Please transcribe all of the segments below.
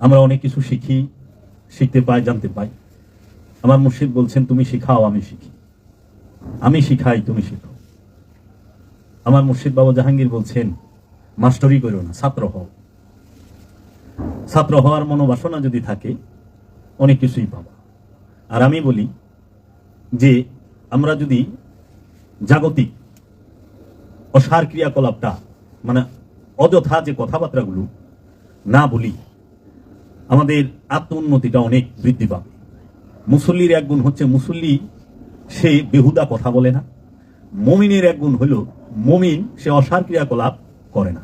আমরা অনেক কিছু শিখি, শিখতে পাই, জানতে পাই। আমার মুর্শিদ বলছেন, তুমি শিখাও, আমি শিখি। আমি শিখাই, তুমি শিখো। আমার মুর্শিদ বাবা জাহাঙ্গীর বলছেন, মাস্টারি করো না, ছাত্র হও। ছাত্র হওয়ার মনোবাসনা যদি থাকে, অনেক কিছুই পাবা। আর আমি বলি যে, আমরা যদি জাগতিক অসার ক্রিয়াকলাপটা মানে অযথা যে কথাবার্তাগুলো না বলি আমাদের আত্ম উন্নতিটা অনেক বৃদ্ধি পাবে। মুসল্লির এক গুণ হচ্ছে মুসল্লি, সে বেহুদা কথা বলে না। মমিনের এক গুণ হলো মমিন, সে অসার ক্রিয়াকলাপ করে না।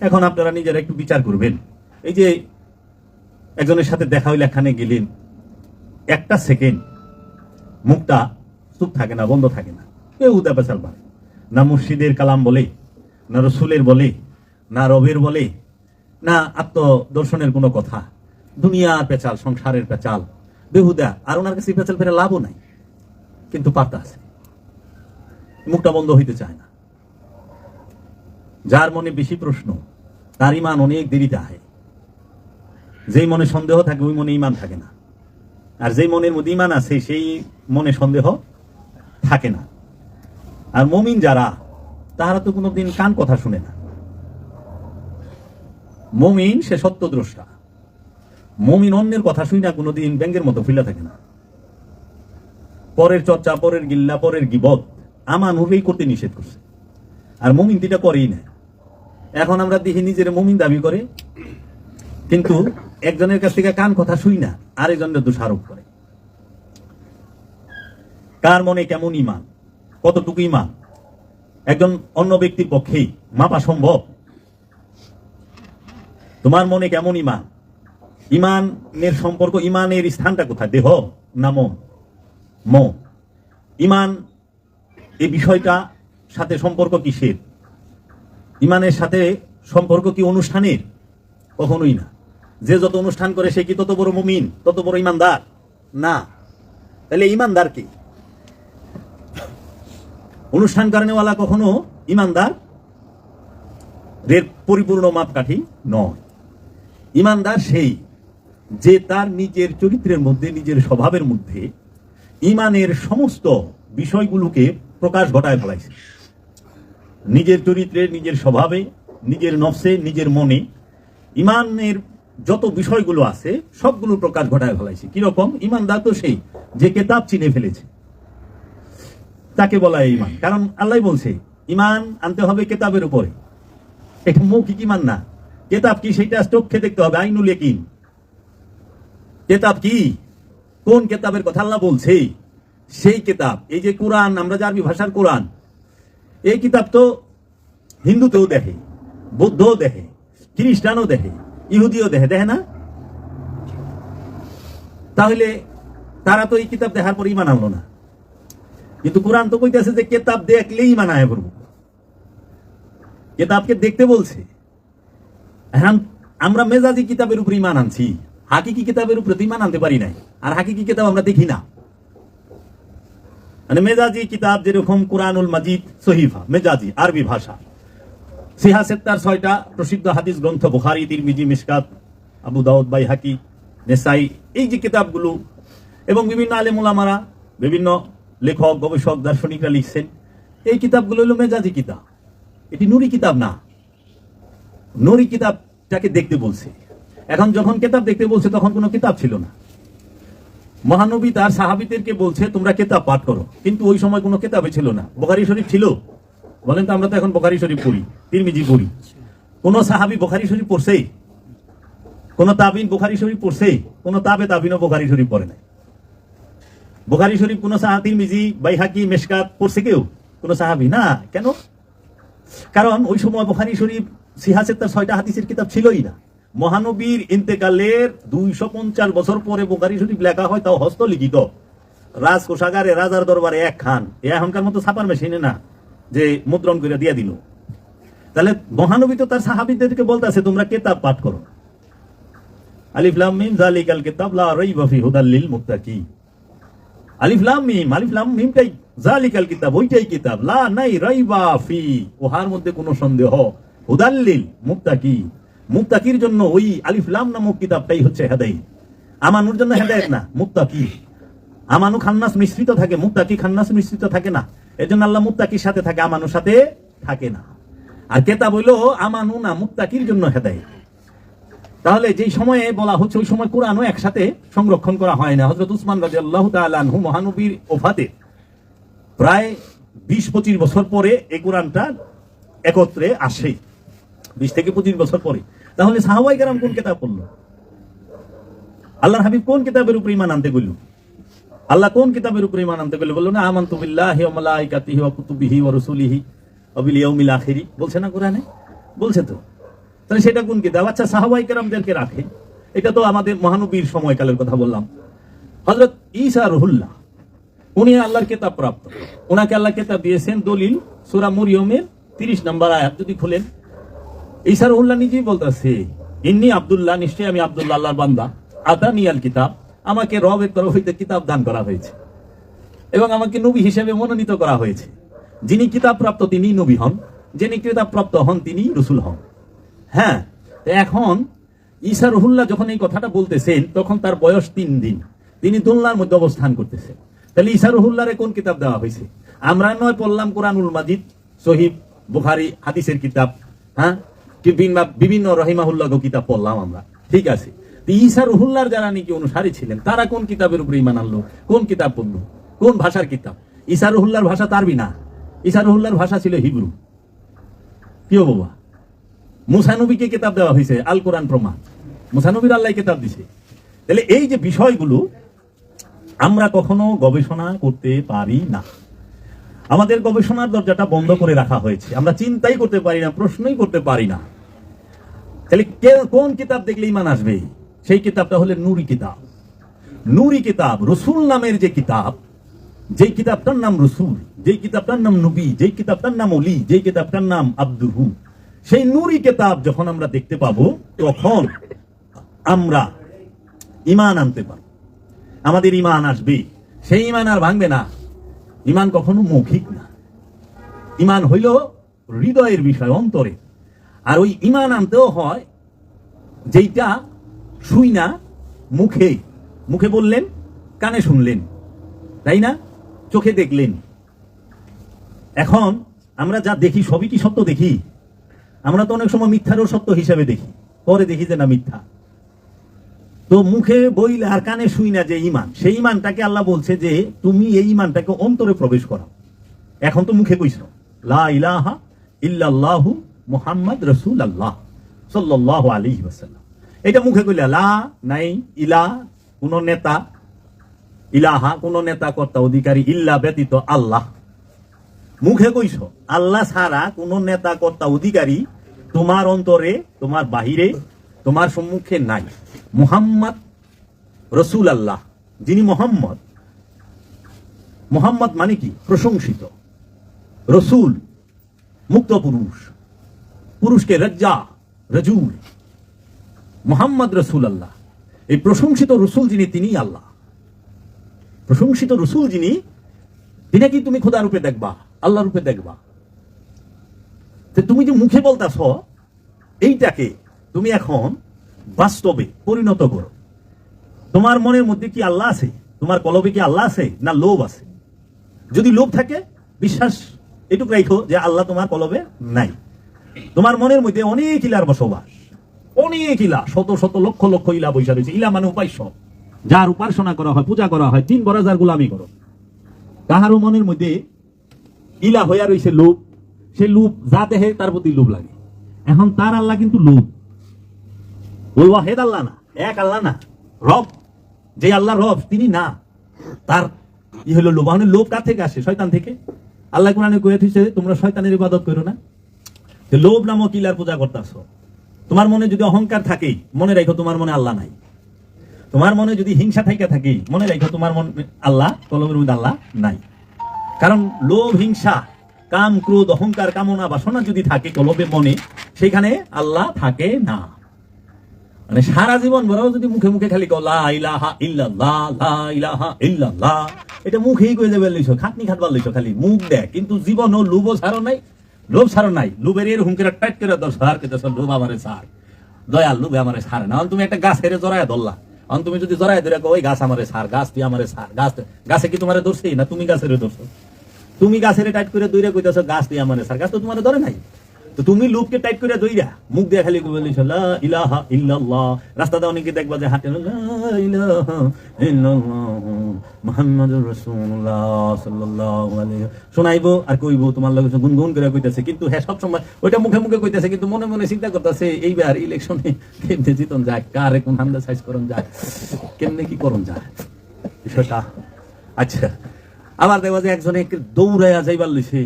এখন আপনারা নিজেরা একটু বিচার করবেন। এই যে একজনের সাথে দেখা হইলে এখানে গেলেন, একটা সেকেন্ড মুখটা চুপ থাকে না, বন্ধ থাকে না। বেহুদা পেশাল পারে না মুর্শিদের কালাম বলে, না রসুলের বলে, না রবের বলে, না আত্মদর্শনের কোনো কথা। দুনিয়ার পেঁচাল, সংসারের পেঁচাল, বেহুদা, আর ওনার কাছে পেঁচাল ফেরে লাভও নাই। কিন্তু পাতা আছে। মুখটা বন্ধ হইতে চায় না। যার মনে বেশি প্রশ্ন, তার ইমান অনেক দেরিতে আহে। যেই মনে সন্দেহ থাকে, ওই মনে ইমান থাকে না। আর যেই মনের মধ্যে ইমান আছে, সেই মনে সন্দেহ থাকে না। আর মমিন যারা, তাহারা তো কোনোদিন কান কথা শুনে না। মমিন সে সত্যদ্রষ্টা। মমিন অন্যের কথা শুই না, কোনোদিন ব্যাঙ্গের মতো ফিলা থাকে না। পরের চর্চা, পরের গিল্লা, পরের গিবত আমার নুরেই করতে নিষেধ করছে। আর মমিন তিটা করেই না এখন আমরা দেখি নিজের মমিন দাবি করে, কিন্তু একজনের কাছ থেকে কান কথা শুই না, আরেকজনের দোষারোপ করে। কার মনে কেমন ইমান কতটুকু ইমান একজন অন্য ব্যক্তির পক্ষেই মাপা সম্ভব? তোমার মনে কেমন ইমান ইমানের সম্পর্ক, ইমানের স্থানটা কোথায়? দেহ না মন? মন। ইমান, এই বিষয়টা সাথে সম্পর্ক কিসের? ইমানের সাথে সম্পর্ক কি অনুষ্ঠানের? কখনোই না। যে যত অনুষ্ঠান করে সে কি তত বড় মুমিন, তত বড় ইমানদার? না। তাহলে ইমানদার কি? অনুষ্ঠান কারণেওয়ালা কখনো ইমানদার রের পরিপূর্ণ মাপকাঠি নয়। ইমানদার সেই যে তার নিজের চরিত্রের মধ্যে, নিজের স্বভাবের মধ্যে ইমানের সমস্ত বিষয়গুলোকে প্রকাশ ঘটায় ফেলাইছে। নিজের চরিত্রে, নিজের স্বভাবে, নিজের নফসে, নিজের মনে ইমানের যত বিষয়গুলো আছে, সবগুলো প্রকাশ ঘটায় ফেলাইছে। কীরকম? ইমানদার তো সেই যে কেতাব চিনে ফেলেছে। তাকে বলা ইমান। কারণ আল্লাহ বলছে, ইমান আনতে হবে কেতাবের উপরে। এটা মৌখিক ইমান না। কেতাব কি সেটা চোখে দেখতে হবে? আইনুল একিন কেতাব কি? কোন কেতাবের কথা আল্লাহ বলছে? সেই কেতাব। এই যে কোরআন, আমরা যে আরবি ভাষার কোরআন, এই কিতাব তো হিন্দুতেও দেখে, বৌদ্ধও দেখে, খ্রিস্টানও দেখে, ইহুদিও দেখে দেখে না? তাহলে তারা তো এই কিতাব দেখার পর ইমান আনলো না। কিন্তু কোরআন তো কইতেছে যে কেতাব দেখলেই মানায় করব কেতাবকে দেখতে বলছে। এখন আমরা মেজাজি কিতাবের উপর ইমান আনছি। হাকিকি কিতাবের উপরে তো ইমান আনতে পারি নাই। আর হাকিকি কিতাব আমরা দেখি না। মানে মেজাজি কিতাব যেরকম কোরআনুল মাজিদ, সহিফা, মেজাজি, আরবি ভাষা। ছয়টা প্রসিদ্ধ হাদিস গ্রন্থ, বুখারি, তিরমিজি, মিসকাত, আবু দাউদ বাই হাকি নেসাই, এই যে কিতাবগুলো, এবং বিভিন্ন আলেমুলামারা বিভিন্ন লেখক, গবেষক, দার্শনিকরা লিখছেন, এই কিতাবগুলো হলো মেজাজি কিতাব। এটি নুরি কিতাব না। নুরি কিতাবটাকে দেখতে বলছে। এখন যখন কেতাব দেখতে বলছে, তখন কোনো কিতাব ছিল না। মহানবী তার সাহাবিদেরকে বলছে, তোমরা কেতাব পাঠ করো। কিন্তু ওই সময় কোনো কেতাবে ছিল না। বোখারি শরীফ ছিল? বলেন তো, আমরা তো এখন বোখারি শরীফ পড়ি, তিরমিজি পড়ি। কোন সাহাবি বোখারি শরীফ পড়ছে? কোন তাবিন বোখারি শরীফ পড়ছে? কোন তাবে তাবিনও বোখারি শরীফ পড়ে নাই। বোখারি শরীফ, কোন সাহাতির মিজি বাইহাকি, মেশকাত পড়ছে কেউ? কোন সাহাবি? না। কেন? কারণ ওই সময় বোখারি শরীফ সিহাসের তার ছয়টা হাদিসের কিতাব ছিলই না। মহানবীর ইন্তেকালের দুইশো পঞ্চাশ বছর পরে বোকারি শরীফ লেখা হয়, তাও হস্তলিখিত। রাজ কোষাগারে রাজার দরবারে এক খান। এখনকার মতো ছাপার মেশিনে না, যে মুদ্রণ করে দিয়ে দিল। তাহলে মহানবী তো তার সাহাবিদেরকে বলতেছে তোমরা কেতাব পাঠ করো আলিফ লাম মিম জালিকাল কিতাব, লা রাইবা ফি হুদাল লিল মুত্তাকিন আলিফ লাম মিম, আলিফ লাম মিমটাই জালিকাল কিতাব, ওইটাই কিতাব। লা নাই রাইবা ফি ওহার মধ্যে কোনো সন্দেহ। হুদাল্লিল মুত্তাকি। মুক্তাকির জন্য ওই আলিফলাম নামক কিতাবটাই হচ্ছে হেদাই আমানুর জন্য হেদায়ত না মুক্তাকি আমানু খান্নাস মিশ্রিত থাকে মুক্তাকি খান্নাস মিশ্রিত থাকে না। এর জন্য আল্লাহ মুক্তাকির সাথে থাকে, আমানুর সাথে থাকে না। আর কেতাব হইল আমানু না মুক্তাকির জন্য হেদায় তাহলে যেই সময়ে বলা হচ্ছে, ওই সময় কোরআনও একসাথে সংরক্ষণ করা হয় না। হজরত উসমান রাজি আল্লাহ তালু মহানবীর ওফাতে প্রায় বিশ পঁচিশ বছর পরে এই কোরআনটা একত্রে আসে। বিশ থেকে পঁচিশ বছর পরে। তাহলে সাহাবাই কেরাম কোন কেতাব পড়ল? আল্লাহর হাবিব কোন কিতাবের উপর ইমান আনতে গেল? আল্লাহ কোন কিতাবের উপর ইমান আনতে গেল? বলল, না, আমান্তু বিল্লাহি ওয়া মালাইকাতিহি ওয়া কুতুবিহি ওয়া রুসুলিহি ওয়া বিল ইয়াউমিল আখিরি। বলছে না কোরআনে? বলছে তো। তাহলে সেটা কোন কিতাব? আচ্ছা সাহাবাই কেরামদেরকে রাখে। এটা তো আমাদের মহানবীর সময়কালের কথা বললাম। হযরত ঈসা রুহুল্লাহ, উনি আল্লাহর কিতাব প্রাপ্ত। ওনাকে আল্লাহ কিতাব দিয়েছেন দলিল সূরা মরিয়মের 30 নম্বর আয়াত। যদি খুলেন। ঈসা রহুল্লাহ নিজেই বলতেছে, ইন্নি আবদুল্লাহ, নিশ্চয়ই আমি আব্দুল্লাহ, আল্লাহর বান্দা। আদানিয়াল কিতাব। আমাকে রবের তরফ হইতে কিতাব দান করা হয়েছে এবং আমাকে নবী হিসেবে মনোনীত করা হয়েছে। যিনি কিতাব প্রাপ্ত তিনি নবী হন, যিনি কিতাব প্রাপ্ত হন তিনি রসুল হন। হ্যাঁ এখন ঈসা রহুল্লাহ যখন এই কথাটা বলতেছেন, তখন তার বয়স তিন দিন। তিনি দোলনার মধ্যে অবস্থান করতেছেন। তাহলে ঈসা রহুল্লাহরে কোন কিতাব দেওয়া হয়েছে? আমরা নয় পড়লাম কোরআনুল মাজিদ সহিব বুখারি হাদিসের কিতাব হ্যাঁ? বিভিন্ন- রহিমাহুল্লাহ কিতাব পড়লাম আমরা। ঠিক আছে। ঈসা রহুল্লার যারা নাকি অনুসারী ছিলেন? তারা কোন কিতাবের উপরে ইমান আনলো? কোন কিতাব পড়ল? কোন ভাষার কিতাব? ঈসা রহুল্লার ভাষা তারবি না ঈসা রহুল্লার ভাষা ছিল হিব্রু। কি বাবা? মুসানবীকে কিতাব দেওয়া হয়েছে, আল কোরআন প্রমাণ। মুসানবীর আল্লাহ কিতাব দিছে। তাহলে এই যে বিষয়গুলো আমরা কখনো গবেষণা করতে পারি না। আমাদের গবেষণার দরজাটা বন্ধ করে রাখা হয়েছে। আমরা চিন্তাই করতে পারি না, প্রশ্নই করতে পারি না। তাহলে কোন কিতাব দেখলে ইমান আসবে? সেই কিতাবটা হলে নুরি কিতাব। নুরি কিতাব, রসুল নামের যে কিতাব, যেই কিতাবটার নাম রসুল, যেই কিতাবটার নাম নবী, যেই কিতাবটার নাম অলি, যেই কিতাবটার নাম আব্দুহু সেই নুরি কিতাব যখন আমরা দেখতে পাবো, তখন আমরা ইমান আনতে পারব। আমাদের ইমান আসবে। সেই ইমান আর ভাঙবে না। ইমান কখনো মৌখিক না। ইমান হইল হৃদয়ের বিষয়, অন্তরে। আর ওই ইমান আনতেও হয়, যেইটা শুই না, মুখে। মুখে বললেন, কানে শুনলেন, তাই না? চোখে দেখলেন। এখন আমরা যা দেখি, সবই কি সত্য দেখি? আমরা তো অনেক সময় মিথ্যারও সত্য হিসাবে দেখি। পরে দেখি যে না মিথ্যা। তো মুখে বইলে আর কানে শুই না যে ইমান সেই ইমানটাকে আল্লাহ বলছে যে তুমি এই ইমানটাকে অন্তরে প্রবেশ করো। এখন তো মুখে কইছ লা ইলাহা ইল্লাল্লাহু মুহাম্মদ রাসূল আল্লাহ আলাইহি ওয়াসাল্লাম। এটা মুখে কইলা লা নাই, ইলা, কোন নেতা, ইলাহা, কোন নেতা কর্তা অধিকারী, ইল্লা ব্যতীত আল্লাহ। মুখে কইছ আল্লাহ ছাড়া কোন নেতা কর্তা অধিকারী তোমার অন্তরে, তোমার বাহিরে তোমার সম্মুখে নাই। মুহাম্মদ রসুল আল্লাহ যিনি মোহাম্মদ। মোহাম্মদ মানে কি? প্রশংসিত। রসুল, মুক্ত পুরুষ। পুরুষকে রজ্জা রজুল মোহাম্মদ রসুল আল্লাহ এই প্রশংসিত রসুল যিনি তিনি আল্লাহ। প্রশংসিত রসুল যিনি তিনি কি তুমি খোদা রূপে দেখবা, আল্লাহ রূপে দেখবা। তুমি যে মুখে বলতাছ, এইটাকে তুমি এখন বাস্তবে পরিণত করো। তোমার মনের মধ্যে কি আল্লাহ আছে? তোমার কলবে কি আল্লাহ আছে? না লোভ আছে? যদি লোভ থাকে, বিশ্বাস, এটুকু রাখো যে আল্লাহ তোমার কলবে নাই। তোমার মনের মধ্যে অনেক ইলার বসবাস, অনেক ইলা, শত শত লক্ষ লক্ষ ইলা বৈশা রয়েছে। ইলা মানে উপায় উপাস্য যার উপাসনা করা হয়, পূজা করা হয়, তিন বড় যার গুলামি করো। কাহারও মনের মধ্যে ইলা হইয়া রয়েছে লোভ, সে লোভ যা দেহে তার প্রতি লোভ লাগে। এখন তার আল্লাহ কিন্তু লোভ। ওয়াহেদ আল্লাহ না, এক আল্লাহ না, রব যে আল্লাহ রব, তিনি না। তার ই হলো লোভ কার থেকে আসে? শয়তান থেকে? আল্লাহ কোরআনে কয়ে তোমরা শয়তানের ইবাদত করো না। লোভ নামক ইলার পূজা তোমার মনে যদি অহংকার থাকে মনে রাখো তোমার মনে আল্লাহ নাই। তোমার মনে যদি হিংসা থাইকা থাকে মনে রাখো তোমার মনে, আল্লাহ, কলমের মধ্যে আল্লাহ নাই। কারণ লোভ, হিংসা, কাম, ক্রোধ, অহংকার, কামনা, বাসনা যদি থাকে কলবে মনে, সেখানে আল্লাহ থাকে না। মানে সারা জীবন বড় যদি মুখে মুখে খালি লা ইলাহা ইল্লাল্লাহ, লা ইলাহা ইল্লাল্লাহ এটা মুখেই কই যাবে লইছো খাটনি খাটবার লইছো খালি, মুখ দেখ। কিন্তু জীবন ও লোভ ছাড়ো নাই, লোভ ছাড়ো নাই। লোভের এর হুমকেরা টাইট করে দশ হার কে দশ লোভ আমারে সার দয়াল, লোভে আমারে সারে না। তুমি একটা গাছ হেরে জড়ায় ধরলা। এখন তুমি যদি জড়ায় ধরে ওই গাছ আমারে সার গাছ তুই আমারে সার গাছ গাছে কি তোমারে ধরছে না তুমি গাছের ধরছো? তুমি গাছের টাইট করে দইরা কইতাছো, গাছ তুই আমারে সার গাছ তো তোমারে ধরে নাই। তো তুমি লোককে টাইট করে দইরা মুখ দিয়ে খালি বলিস ইলাহা ইল্লাল্লাহ। রাস্তাতে অনেকে দেখবা যে লা ইলাহা ইল্লাল্লাহ মুহাম্মাদুর রাসূলুল্লাহ আর তোমার গুনগুন করে কিন্তু হ্যাঁ সব সময় ওইটা মুখে মুখে কইতাছে, কিন্তু মনে মনে চিন্তা করতেছে, এইবার ইলেকশনে কেমনে জিতন যায়, কারে কোন হামদা সাইজ করন যায়, কেমনে কি করন যায়? বিষয়টা। আচ্ছা আবার দেখবা যে একজনে দৌড়াইয়া যাইবার লইছে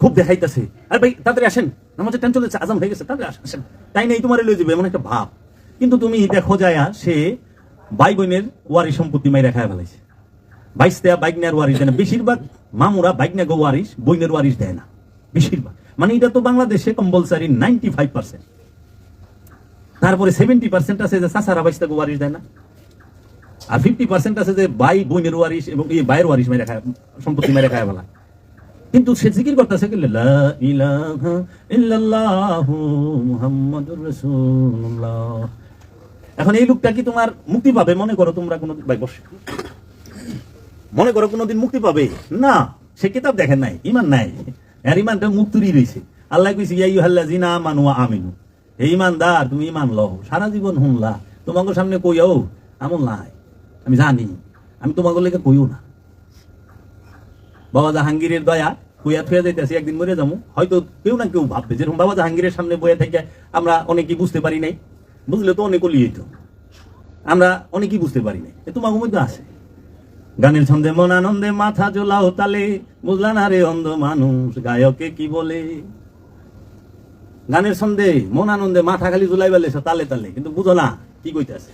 খুব দেখাইতেছে। আরে ভাই তাড়াতাড়ি আসেন। নামাজের টাইম চলেছে আজাম হয়ে গেছে তাড়াতাড়ি আসেন, তাই নেই তোমার লই যাবে এমন একটা ভাব। কিন্তু তুমি দেখো যায়া সে ভাই বোনের ওয়ারি সম্পত্তি মাই খায় ফেলাইছে। বাইশ দেয়া বাইকনের ওয়ারিশ দেয় না। বেশিরভাগ মামুরা বাইকনে গো ওয়ারিশ বইনের ওয়ারিশ দেয় না। বেশিরভাগ। মানে এটা তো বাংলাদেশে কম্পালসারি নাইনটি ফাইভ পার্সেন্ট তারপরে সেভেন্টি পার্সেন্ট আছে যে চাচারা বাইশ গো ওয়ারিশ দেয় না। আর ফিফটি পার্সেন্ট আছে যে ভাই বোনের ওয়ারিশ এবং এই ভাইয়ের ওয়ারিশ মেরে খায় সম্পত্তি মেরে খায় বলা কিন্তু সে জিকির করতেছে এখন এই লোকটা কি তোমার মুক্তি পাবে? মনে করো তোমরা কোনো ভাই, বসে। মনে করো কোনোদিন মুক্তি পাবে? না, সে কিতাব দেখেন নাই, ইমান নাই। আর ইমানটা মুক্তুরি রয়েছে। আল্লাহ কইছে, ইয়া ইউহাল্লাযিনা আমানু ওয়া আমিনু। হে ইমানদার, তুমি ইমান লও। সারা জীবন হুনলা তোমাকে সামনে কইও, আমল নাই। আমি জানি। আমি তোমাকে লেগে কইও না। বাবা জাহাঙ্গীরের দয়া কইয়া থুয়া যাইতেছি একদিন মরে যাব। হয়তো কেউ না কেউ ভাববে যেরকম বাবা জাহাঙ্গীরের সামনে বয়ে থেকে আমরা অনেকেই বুঝতে পারি নাই। বুঝলে তো অনেক লিয়ে তো আমরা অনেকেই বুঝতে পারি নাই। এ তোমার মধ্যে আছে। গানের ছন্দে মন আনন্দে মাথা জোলাও তালে বুঝলা না রে অন্ধ মানুষ, গায়কে কি বলে? গানের ছন্দে মন আনন্দে মাথা খালি জুলাই বেলেছে তালে তালে, কিন্তু বুঝো না, কি কইতেছে?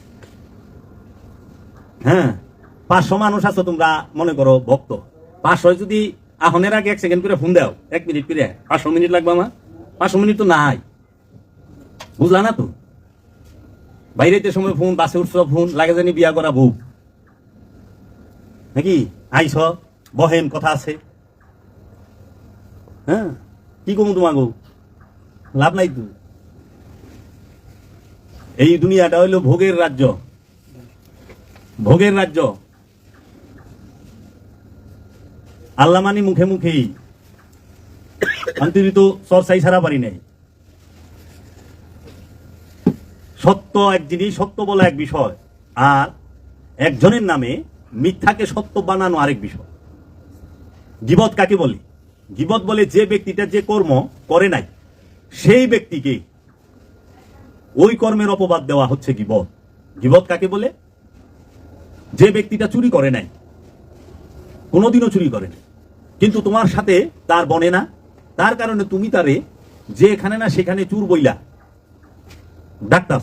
হ্যাঁ পাঁচশো মানুষ আছো তোমরা, মনে করো, ভক্ত। পাঁচশো যদি আহনের আগে এক সেকেন্ড করে ফোন দাও, এক মিনিট করে পাঁচশো মিনিট লাগবে আমার? পাঁচশো মিনিট তো নাই। বুঝলা না তো? বাইরেতে সময় ফোন বাসে উঠছ ফোন লাগে জানি বিয়া করা বউ। নাকি? আইস বহেন, কথা আছে। হ্যাঁ? কি কমু তোমাকে? লাভ নাই তো? এই দুনিয়াটা হইল ভোগের রাজ্য। ভোগের রাজ্য। আল্লাহ মানি মুখে মুখেই। অন্তরিত চর্চাই ছাড়া পারি নাই। সত্য এক জিনিস, সত্য বলা এক বিষয়, আর একজনের নামে মিথ্যাকে সত্য বানানো আরেক বিষয়। গিবত কাকে বলে? গিবত বলে যে ব্যক্তিটা যে কর্ম করে নাই, সেই ব্যক্তিকে ওই কর্মের অপবাদ দেওয়া হচ্ছে গিবত। গিবত কাকে বলে? যে ব্যক্তিটা চুরি করে নাই, কোনোদিনও চুরি করে নাই। কিন্তু তোমার সাথে তার বনে না। তার কারণে তুমি তারে যে এখানে না সেখানে চুর বইলা। ডাক্তার